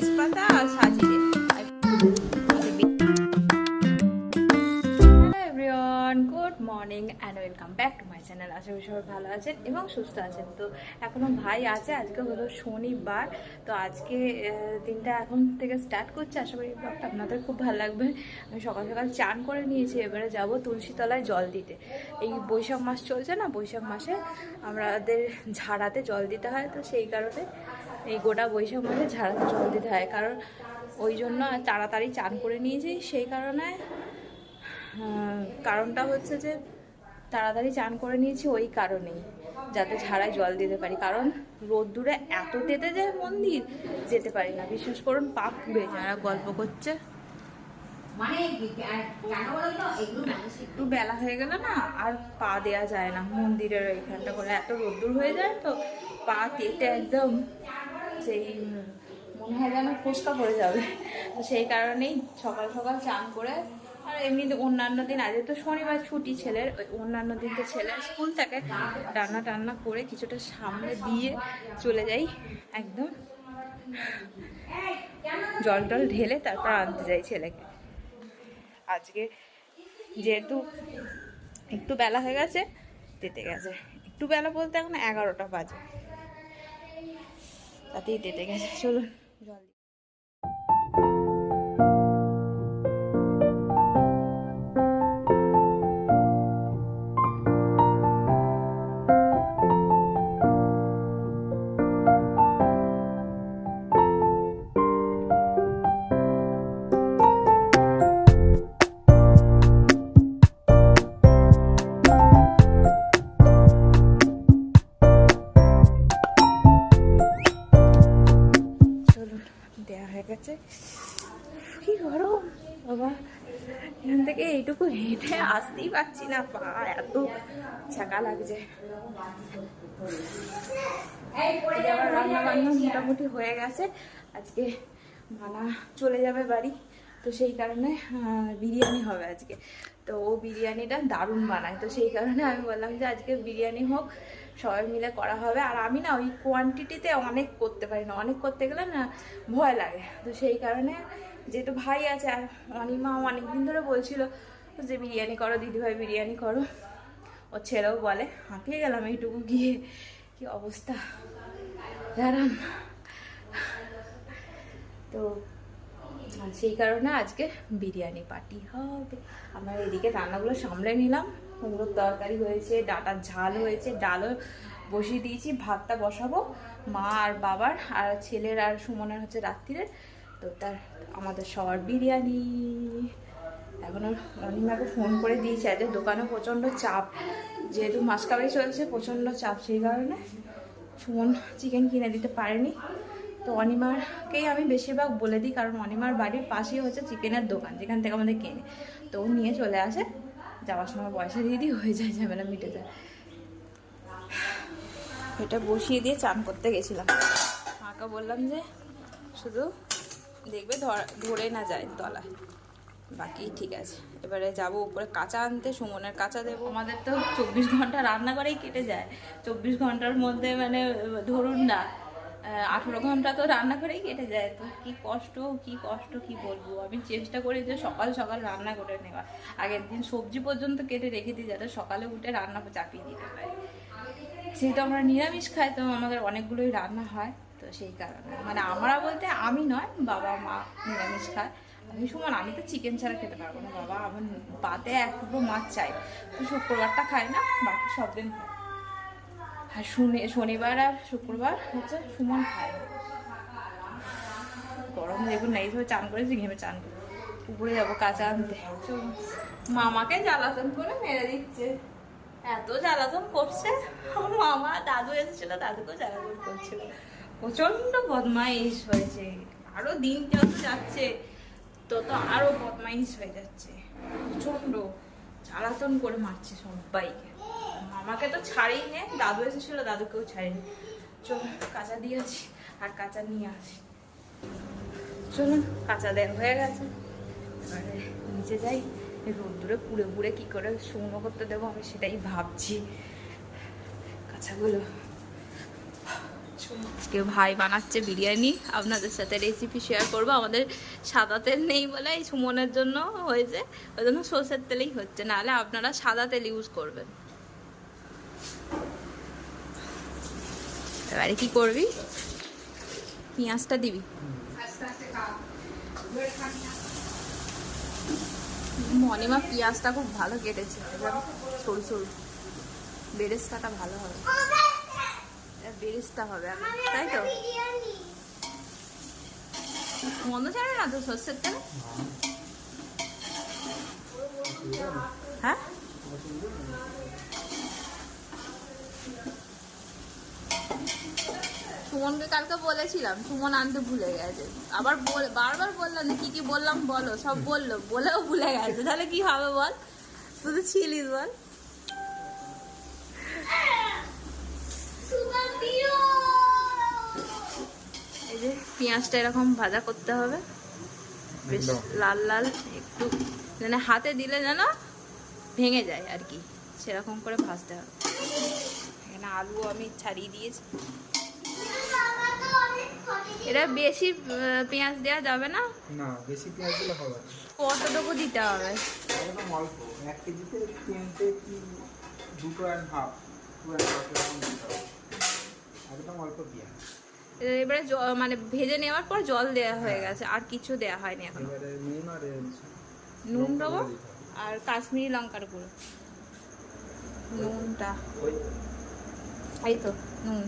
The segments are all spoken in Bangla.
তেজপাতা আর সাজিয়ে ব্যাক টু মাই চ্যানেল আশা করি সবাই ভালো আছেন এবং সুস্থ আছেন। তো এখনও ভাই আছে, আজকে হলো শনিবার। তো আজকে দিনটা এখন থেকে স্টার্ট করছে। আশা করি আপনাদের খুব ভালো লাগবে। আমি সকাল সকাল চান করে নিয়েছি, এবারে যাব তুলসীতলায় জল দিতে। এই বৈশাখ মাস চলছে না, বৈশাখ মাসে আমাদের ঝাড়াতে জল দিতে হয়, তো সেই কারণে এই গোটা বৈশাখ মাসে ঝাড়াতে জল দিতে হয়। কারণ ওই জন্য তাড়াতাড়ি চান করে নিয়েছি, সেই কারণে কারণটা হচ্ছে যে তাড়াতাড়ি চান করে নিয়েছি ওই কারণেই যাতে ঝাড়ায় জল দিতে পারি। কারণ রোদ্দুরে এত তেতে যায় মন্দির যেতে পারি না। বিশেষ করুন পা পুড়ে যায়। আর গল্প করছে। মানে একটু বেলা হয়ে গেলে না আর পা দেয়া যায় না। মন্দিরের ওইখানটা করে। এত রোদ্দুর হয়ে যায় তো পা তেতে একদম সেই মনে হয় যেন ফোসকা পড়ে যাবে। তো সেই কারণেই সকাল সকাল চান করে আর এমনি অন্যান্য দিন, আজকে তো শনিবার ছুটি ছেলের অন্যান্য দিন তো ছেলের স্কুল থাকে রান্না টান্না করে কিছুটা সামনে দিয়ে চলে যাই, একদম। জল টল ঢেলে তারপর আনতে যাই ছেলেকে। আজকে যেহেতু একটু বেলা হয়ে গেছে, তেতে গেছে। একটু বেলা বলতে এখন এগারোটা বাজে। তাতেই তেতে গেছে, চলুন। জল গেছে কি গরম বাবা, এখান থেকে এইটুকু হেঁটে আসতেই পারছি না। পা এত ছাকা লাগছে। রান্না বান্না মোটামুটি হয়ে গেছে। আজকে মানা চলে যাবে বাড়ি। তো সেই কারণে বিরিয়ানি হবে আজকে। তো ও বিরিয়ানিটা দারুণ বানায়। তো সেই কারণে আমি বললাম যে আজকে বিরিয়ানি হোক সবাই মিলে করা হবে। আর আমি না ওই কোয়ান্টিটিতে অনেক করতে পারি না। অনেক করতে গেলে না ভয় লাগে। তো সেই কারণে যেহেতু ভাই আছে, আর অনিমা অনেক দিন ধরে বলছিল যে, বিরিয়ানি করো, দিদিভাই, বিরিয়ানি করো। ও ছেলেও বলে, হাঁপিয়ে গেলাম এইটুকু গিয়ে। কি অবস্থা? দাঁড়ান। তো সেই কারণে আজকে বিরিয়ানি পার্টি হবে। আমরা এদিকে রান্নাগুলো সামলে নিলাম। কুমড়োর তরকারি হয়েছে, ডাটার ঝাল হয়েছে, ডালও বসিয়ে দিয়েছি, ভাতটা বসাবো, মা আর বাবার আর ছেলের আর সুমনের হচ্ছে রাত্রিরে, তো তার, আমাদের সবার বিরিয়ানি। এখন ওর অনিমাকে ফোন করে দিয়েছে, আজ দোকানে প্রচণ্ড চাপ, যেহেতু মাছ কাবারি চলছে, প্রচণ্ড চাপ, সেই কারণে সুমন চিকেন কিনে দিতে পারেনি। তো অনিমারকেই আমি বেশিরভাগ বলে দিই, কারণ অনিমার বাড়ির পাশেই হচ্ছে চিকেনের দোকান, যেখান থেকে আমাদের কেনে, তো নিয়ে চলে আসে। যাওয়ার সময় পয়সা দিয়ে দিই হয়ে যায় ঝামেলা মিটে যায়। এটা বসিয়ে দিয়ে চান করতে গেছিলাম। মাকে বললাম যে শুধু দেখবে ধর- না যায় তলায়। বাকি ঠিক আছে। এবারে যাব উপরে কাঁচা আনতে সুমনের কাঁচা দেবো। আমাদের তো চব্বিশ ঘণ্টা রান্না করেই কেটে যায়। চব্বিশ ঘণ্টার মধ্যে মানে ধরুন না আঠেরো ঘণ্টা তো রান্না করেই কেটে যায়। তো কি কষ্ট কি কষ্ট, কি বলব? আমি চেষ্টা করি যে সকাল সকাল রান্না করে নেওয়া। আগের দিন সবজি পর্যন্ত কেটে রেখে দিই যাতে সকালে উঠে রান্না চাপিয়ে দিতে পারি। যেহেতু আমরা নিরামিষ খাই, তো আমাদের অনেকগুলোই রান্না হয়, তো সেই কারণে। মানে আমরা বলতে আমি নয়, বাবা, মা নিরামিষ খায়। আমি সুমন, আমি তো চিকেন ছাড়া খেতে পারব না, বাবা। আমার পাতে এক টুকরো মাছ চাই শুক্রবারটা খাই না, বাকি সব দিন খাই আর শুনে শনিবার আর শুক্রবার হচ্ছে সুমন খায়। গরম দেখুন না এইভাবে চান করেছি ঘেমে চান করে। উপরে যাব কাঁচা আনতে। মামাকে জ্বালাতন করে মেরে দিচ্ছে। এত জ্বালাতন করছে। মামা দাদু এসেছিল, দাদুকেও জ্বালাতন করছিল। প্রচণ্ড বদমাইশ হয়েছে। আরও দিন যত যাচ্ছে, তত আরও বদমাইশ হয়ে যাচ্ছে। প্রচণ্ড জ্বালাতন করে মারছে সবাইকে। মামাকে তো ছাড়েই নে দাদু এসেছিল, দাদুকেও ছাড়েনি। চল কাঁচা দিয়েছি আর কাঁচা নিয়ে আসি। চলুন, কাঁচা দেওয়া হয়ে গেছে। এবারে নিচে যাই রোদ্দুরে পুড়ে পুড়ে কি করে শুকনো করতে দেবো আমি সেটাই ভাবছি। কাঁচাগুলো। আজকে ভাই বানাচ্ছে বিরিয়ানি, আপনাদের সাথে রেসিপি শেয়ার করব। আমাদের সাদা তেল নেই বলে এই সুমনের জন্য হয়েছে, ওই জন্য সর্ষের তেলেই হচ্ছে। নাহলে আপনারা সাদা তেল ইউজ করবেন। এবারে কি করবি? পেঁয়াজটা দিবি। মনিমা পেঁয়াজটা খুব ভালো কেটেছে। এবার সরু সরু। বেরেস্তাটা ভালো হবে। বেরেস্তা হবে তাই তো? মন্দ ছাড়ে না তো সর্ষের তেল? হ্যাঁ? সুমনকে কালকে বলেছিলাম সুমন আনতে ভুলে গেছে। আবার বল- বারবার বললাম যে কি কি বললাম বলো সব বলল বলেও ভুলে গেছে। তাহলে কি হবে বল? তুই তো ছিলিস বল। এই যে পেঁয়াজটা এরকম ভাজা করতে হবে। বেশ লাল লাল একটু মানে হাতে দিলে যেন ভেঙে যায় আর কি। সেরকম করে ভাজতে হবে। এখানে আলু আমি ছাড়িয়ে দিয়েছি। এটা বেশি পেঁয়াজ দেওয়া যাবে না? না বেশি পেঁয়াজ দিলে হবে। কতটুকু দিতে হবে? একদম অল্প। এক কেজিতে তিনটে কি দুটো অ্যান্ড হাফ একদম অল্প পেঁয়াজ। এবারে মানে ভেজে নেওয়ার পর জল দেওয়া হয়ে গেছে আর কিছু দেওয়া হয়নি এখন। নুন আর দেবো। আর কাশ্মীরি লঙ্কার গুঁড়ো। নুনটা। এই তো নুন।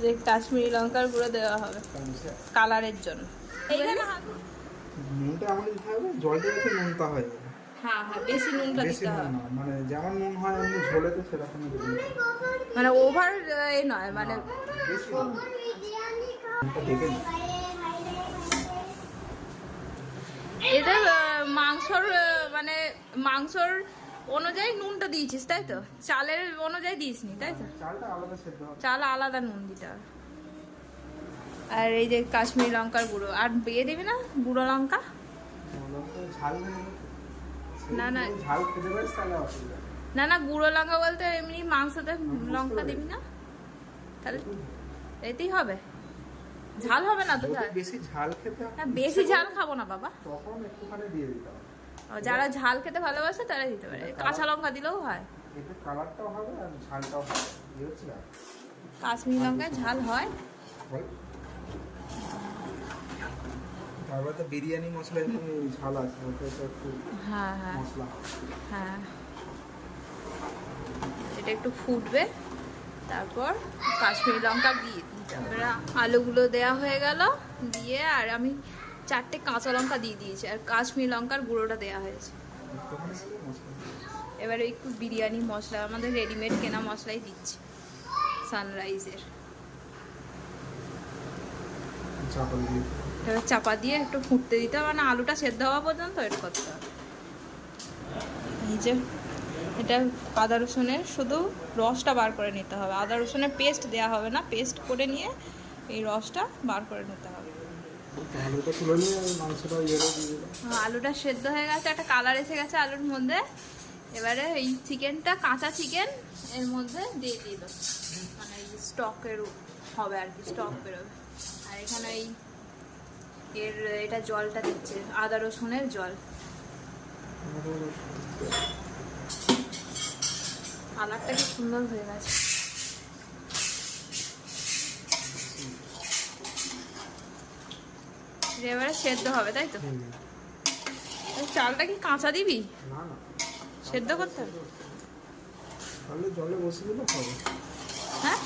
যে কাশ্মীরি লঙ্কার গুঁড়ো দেওয়া হবে। কালারের জন্য। নুনটা এমন দিতে হবে জল দিয়ে রেখে নুনটা হয়। হ্যাঁ হ্যাঁ বেশি নুনটা দিতে নুন হবে। মানে যেমন নুন হয় এমনি ঝোলেতে সেরকমই দেবে মানে ওভার এ নয় মানে বেশি মাংসর মানে মাংসর অনুযায়ী নুনটা দিয়েছিস তাই তো? চালের অনুযায়ী দিসনি তাই তো? চাল আলাদা নুন দিতে হবে। আর এই যে কাশ্মীরি লঙ্কার গুঁড়ো আর বিয়ে দিবি না গুঁড়ো লঙ্কা? না, না। না না গুঁড়ো লঙ্কা বলতে এমনি মাংসতে লঙ্কা দিবি না? তাহলে এতেই হবে। ঝাল হবে না তো বেশি ঝাল খেতে না বেশি ঝাল খাব না বাবা। তখন একটুখানি দিয়ে দিতে হবে। যারা ঝাল খেতে ভালোবাসে তারা দিতে পারে। কাঁচা লঙ্কা দিলেও হয়। এতে কালারটাও হবে আর ঝালটাও হবে এই হচ্ছে কাশ্মীরি লঙ্কায় ঝাল হয়। বল। তারপর তো বিরিয়ানি মশলা একটু ঝাল আছে ওটা তো একটু হ্যাঁ হ্যাঁ। মশলা। হ্যাঁ। এটা একটু ফুটবে তারপর কাশ্মীরি লঙ্কা দিয়ে দিতে হবে। আলুগুলো দেওয়া হয়ে গেল দিয়ে আর আমি চারটে কাঁচা লঙ্কা দিয়ে দিয়েছে আর কাশ্মীরি লঙ্কার গুঁড়োটা দেওয়া হয়েছে। এবারে একটু বিরিয়ানি মশলা আমাদের রেডিমেড কেনা মশলাই দিচ্ছি সানরাইজের এবার চাপা দিয়ে একটু ফুটতে দিতে হবে মানে আলুটা সেদ্ধ হওয়া পর্যন্ত এটা করতে হবে। এই যে এটা আদা রসুনের শুধু রসটা বার করে নিতে হবে। আদা রসুনের পেস্ট দেওয়া হবে না পেস্ট করে নিয়ে এই রসটা বার করে নিতে হবে। আলুটা তুলে নিয়ে মাংসটা দিয়ে হ্যাঁ, আলুটা সেদ্ধ হয়ে গেছে একটা কালার এসে গেছে আলুর মধ্যে। এবারে এই চিকেনটা কাঁচা চিকেন এর মধ্যে দিয়ে দিল মানে স্টকের হবে আর কি স্টক বেরোবে। আর এখানে এই এর এটা জলটা দিচ্ছে আদা রসুনের জল। কালারটা কি সুন্দর হয়ে গেছে। এবারে সেদ্ধ হবে তাই তো? চালটা কি কাঁচা দিবি? সেদ্ধ করতে হবে? তাহলে জলে বসিয়ে দিলে হবে। হ্যাঁ?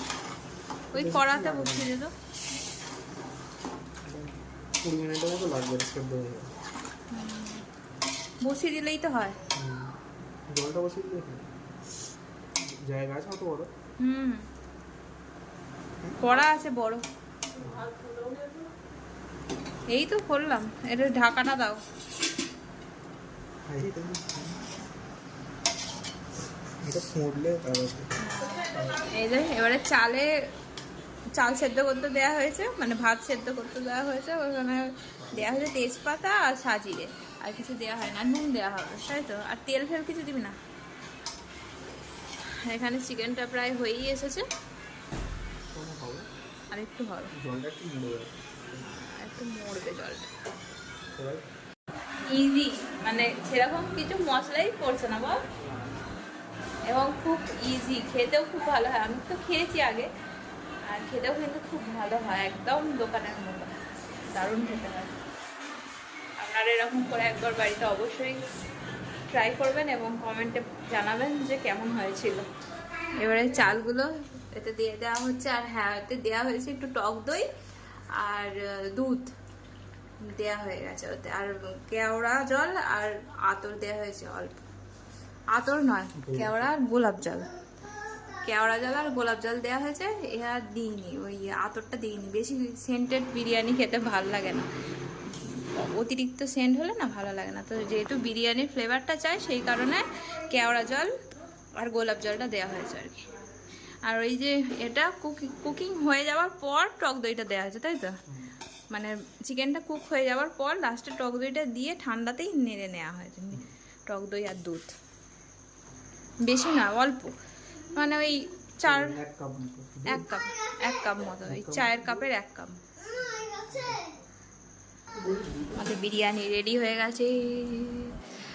ওই কড়াতে বসিয়ে দিল। কুড়ি মিনিটের মতো লাগবে সেদ্ধ হয়ে বসিয়ে দিলেই তো হয়। জলটা বসিয়ে দিলে জায়গা আছে অত বড়? হুম। কড়া আছে বড়। এই তো করলাম। এটা ঢাকাটা দাও। হ্যাঁ, এই যে এবারে চালে চাল সেদ্ধ করতে দেওয়া হয়েছে মানে ভাত সেদ্ধ করতে দেওয়া হয়েছে ওখানে দেওয়া হয়েছে তেজপাতা আর সাজিরে আর কিছু দেওয়া হয় না নুন দেওয়া হবে তাই তো? আর তেল ফেল কিছু দিবি না? এখানে চিকেনটা প্রায় হয়েই এসেছে। আর একটু হবে। মরবে জলটা। ইজি মানে সেরকম কিছু মশলাই পড়ছে না বল। এবং খুব ইজি খেতেও খুব ভালো হয়। আমি তো খেয়েছি আগে। আর খেতেও কিন্তু খুব ভালো হয়। একদম দোকানের মতো। দারুণ খেতে হয়। আপনারা এরকম করে একবার বাড়িতে অবশ্যই ট্রাই করবেন এবং কমেন্টে জানাবেন যে কেমন হয়েছিল। এবারে চালগুলো এতে দিয়ে দেওয়া হচ্ছে। আর হ্যাঁ এতে দেওয়া হয়েছে একটু টক দই। আর দুধ দেয়া হয়ে গেছে ওতে। আর কেওড়া জল আর আতর দেয়া হয়েছে অল্প। আতর নয়, কেওড়া আর গোলাপ জল। কেওড়া জল আর গোলাপ জল দেওয়া হয়েছে, এ আর দিইনি, ওই আতরটা দিইনি। বেশি সেন্টেড বিরিয়ানি খেতে ভালো লাগে না। অতিরিক্ত সেন্ট হলে না ভালো লাগে না। তো যেহেতু বিরিয়ানির ফ্লেভারটা চাই, সেই কারণে কেওড়া জল আর গোলাপ জলটা দেওয়া হয়েছে আর কি। আর ওই যে এটা কুকিং কুকিং হয়ে যাওয়ার পর টক দইটা দেওয়া হয়েছে তাই তো? মানে চিকেনটা কুক হয়ে যাওয়ার পর লাস্টে টক দইটা দিয়ে ঠান্ডাতেই নেড়ে নেওয়া হয়েছে টক দই আর দুধ। বেশি না অল্প। মানে ওই চার এক কাপ এক কাপ এক কাপ মতো ওই চায়ের কাপের এক কাপ। আমাদের বিরিয়ানি রেডি হয়ে গেছে।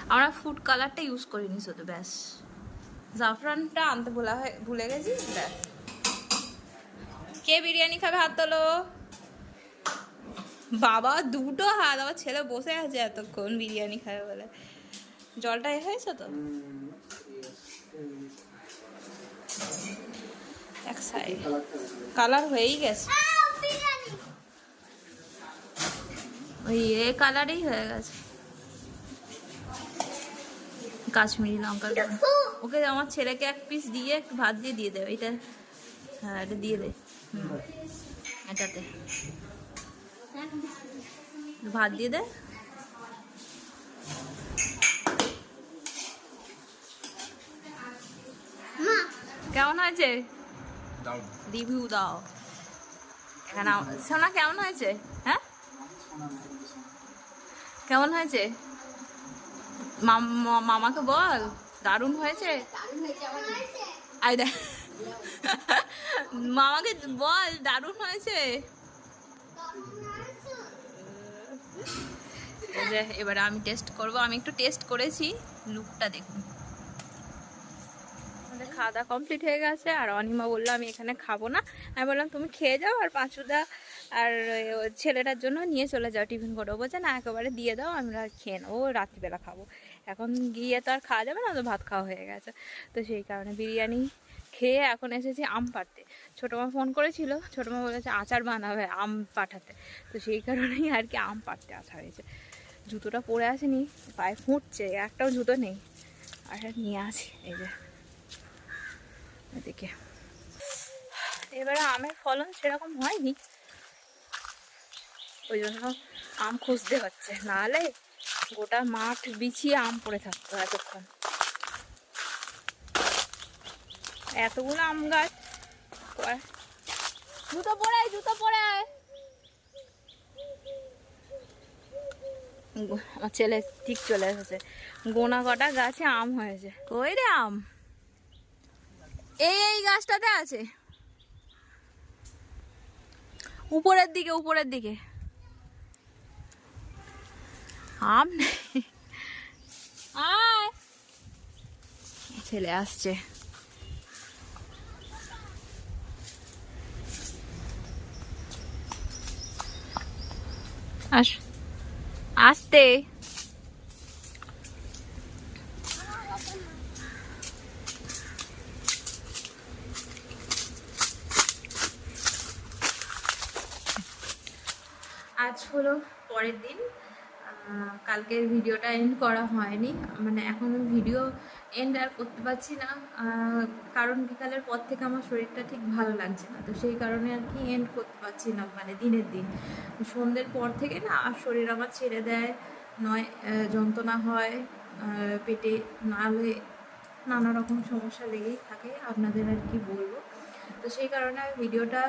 আমরা ফুড কালারটা ইউজ করিনি শুধু ব্যাস। জাফরানটা আনতে ভোলা হয়ে ভুলে গেছি? ব্যাস কে বিরিয়ানি খাবে? হাত তোলো। বাবা দুটো হাত। আমার ছেলে বসে আছে এতক্ষণ বিরিয়ানি খাবে বলে। জলটা এ হয়েছে তো? এক সাইড কালার হয়েই গেছে। ওই এ কালারেই হয়ে গেছে। কাশ্মীরি লঙ্কার ওকে আমার ছেলেকে এক পিস দিয়ে একটু ভাত দিয়ে দিয়ে দেবে এটা হ্যাঁ এটা দিয়ে দে। এটাতে। ভাত দিয়ে দে। কেমন হয়েছে? দাও। রিভিউ দাও। এখানে আম- সোনা কেমন হয়েছে? হ্যাঁ? কেমন হয়েছে? মামাকে বল, দারুণ হয়েছে। মামাকে বল, দারুণ হয়েছে। এবারে আমি টেস্ট করব। আমি একটু টেস্ট করেছি লুকটা দেখুন। আমাদের খাওয়া দাওয়া কমপ্লিট হয়ে গেছে, আর অনিমা বলল, আমি এখানে খাব না। আমি বললাম, তুমি খেয়ে যাও, আর পাঁচুদা আর ছেলেটার জন্য নিয়ে চলে যাও টিফিন করে। বলছে, না, একেবারে দিয়ে দাও, আমরা খেয়ে নেব, রাত্রিবেলা খাব। এখন গিয়ে তো আর খাওয়া যাবে না, তো ভাত খাওয়া হয়ে গেছে। তো সেই কারণে বিরিয়ানি খেয়ে এখন এসেছি আম পাড়তে। ছোটো মা ফোন করেছিল, ছোটো মা বলেছে আচার বানাবে আম পাঠাতে। তো সেই কারণেই আর কি আম পাড়তে আসা হয়েছে। জুতোটা পরে আসেনি, পায়ে ফুটছে, একটাও জুতো নেই। আর নিয়ে আসি, এই যে। এদিকে। এবারে আমের ফলন সেরকম হয়নি। ওই জন্য আম খুঁজতে হচ্ছে। নাহলে গোটা মাঠ বিছিয়ে আম পড়ে থাকতো এতক্ষণ। এতগুলো আম গাছ। জুতো পরে জুতো পরে। আমার ছেলে ঠিক চলে এসেছে। গোনা কটা গাছে আম হয়েছে। ওই রে আম। এই এই গাছটাতে আছে। উপরের দিকে উপরের দিকে। আম? নেই আয়। ছেলে আসছে। আস। আসতে। আজ হলো পরের দিন। কালকের ভিডিওটা এন্ড করা হয়নি। মানে এখনও ভিডিও এন্ড আর করতে পারছি না। কারণ বিকালের পর থেকে আমার শরীরটা ঠিক ভালো লাগছে না। তো সেই কারণে আর কি এন্ড করতে পারছি না মানে দিনের দিন। সন্ধ্যের পর থেকে না আর শরীর আমার ছেড়ে দেয়, নয় যন্ত্রণা হয় পেটে নালে নানা রকম সমস্যা লেগেই থাকে। আপনাদের আর কি বলব? তো সেই কারণে আমি ভিডিওটা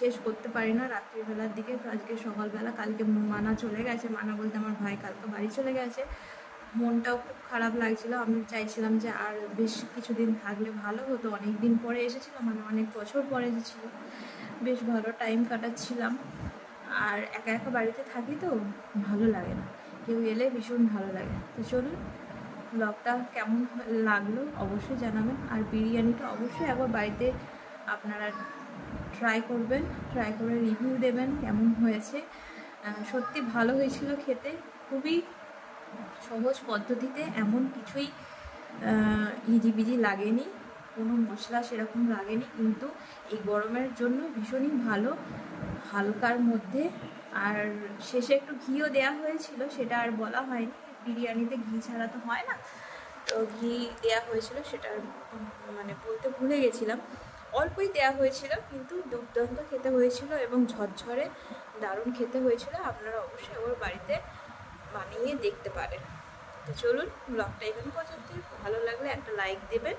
শেষ করতে পারি না রাত্রিবেলার দিকে। তো আজকে সকালবেলা, কালকে মানা চলে গেছে। মানা বলতে আমার ভাই কালকে বাড়ি চলে গেছে। মনটাও খুব খারাপ লাগছিল। আমি চাইছিলাম যে আর বেশ কিছুদিন থাকলে ভালো হতো। অনেক দিন পরে এসেছিলাম মানে অনেক বছর পরে এসেছিল। বেশ ভালো টাইম কাটাচ্ছিলাম। আর একা একা বাড়িতে থাকি তো ভালো লাগে না। কেউ এলে ভীষণ ভালো লাগে। তো চলুন ব্লগটা কেমন লাগল অবশ্যই জানাবেন। আর বিরিয়ানিটা অবশ্যই একবার বাড়িতে আপনারা ট্রাই করবেন ট্রাই করে রিভিউ দেবেন কেমন হয়েছে। সত্যি ভালো হয়েছিল খেতে। খুবই সহজ পদ্ধতিতে এমন কিছুই ইজিবিজি লাগেনি। কোনো মশলা সেরকম লাগেনি, কিন্তু এই গরমের জন্য ভীষণই ভালো। হালকার মধ্যে। আর শেষে একটু ঘিও দেওয়া হয়েছিল, সেটা আর বলা হয়নি। বিরিয়ানিতে ঘি ছাড়া তো হয় না। তো ঘি দেওয়া হয়েছিল, সেটা মানে বলতে ভুলে গেছিলাম। অল্পই দেওয়া হয়েছিল, কিন্তু দুর্দান্ত খেতে হয়েছিল এবং ঝরঝরে দারুণ খেতে হয়েছিল। আপনারা অবশ্যই ওর বাড়িতে বানিয়ে দেখতে পারেন। তো চলুন, ব্লগটা এখানে পর্যন্তই ভালো লাগলে একটা লাইক দেবেন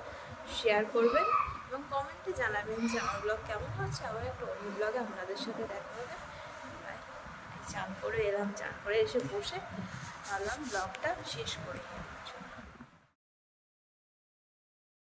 শেয়ার করবেন এবং কমেন্টে জানাবেন যে আমার ব্লগ কেমন হচ্ছে। আবার একটা অন্য ব্লগে আপনাদের সাথে দেখা হবে। চান করে এলাম, চান করে এসে বসে ভাবলাম ব্লগটা শেষ করি।